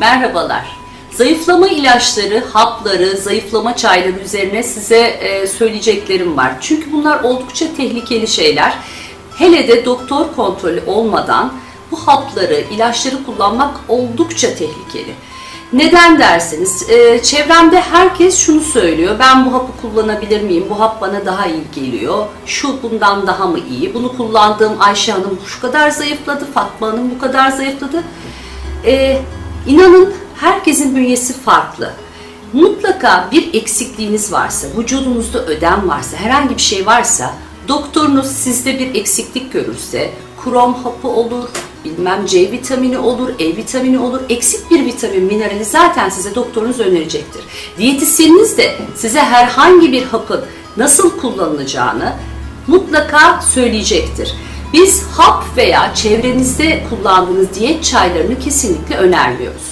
Merhabalar. Zayıflama ilaçları, hapları, zayıflama çayları üzerine size e, söyleyeceklerim var. Çünkü bunlar oldukça tehlikeli şeyler. Hele de doktor kontrolü olmadan bu hapları, ilaçları kullanmak oldukça tehlikeli. Neden dersiniz? E, çevremde herkes şunu söylüyor. Ben bu hapı kullanabilir miyim? Bu hap bana daha iyi geliyor. Şu bundan daha mı iyi? Bunu kullandığım Ayşe Hanım şu kadar zayıfladı, Fatma Hanım bu kadar zayıfladı. E, inanın herkesin bünyesi farklı. Mutlaka bir eksikliğiniz varsa, vücudunuzda ödem varsa, herhangi bir şey varsa, doktorunuz sizde bir eksiklik görürse, krom hapı olur, bilmem C vitamini olur, E vitamini olur, eksik bir vitamin, minerali zaten size doktorunuz önerecektir. Diyetisyeniniz de size herhangi bir hapın nasıl kullanılacağını mutlaka söyleyecektir. Biz hap veya çevrenizde kullandığınız diyet çaylarını kesinlikle önermiyoruz.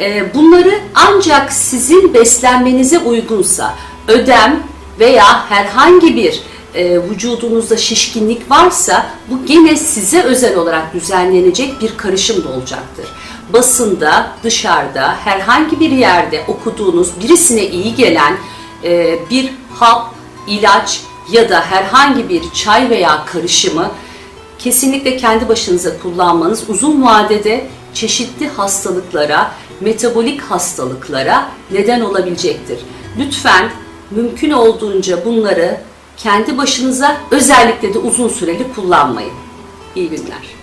Ee, Bunları ancak sizin beslenmenize uygunsa, ödem veya herhangi bir e, vücudunuzda şişkinlik varsa bu gene size özel olarak düzenlenecek bir karışım da olacaktır. Basında, dışarıda, herhangi bir yerde okuduğunuz birisine iyi gelen e, bir hap, ilaç ya da herhangi bir çay veya karışımı kesinlikle kendi başınıza kullanmanız uzun vadede çeşitli hastalıklara, metabolik hastalıklara neden olabilecektir. Lütfen mümkün olduğunca bunları kendi başınıza özellikle de uzun süreli kullanmayın. İyi günler.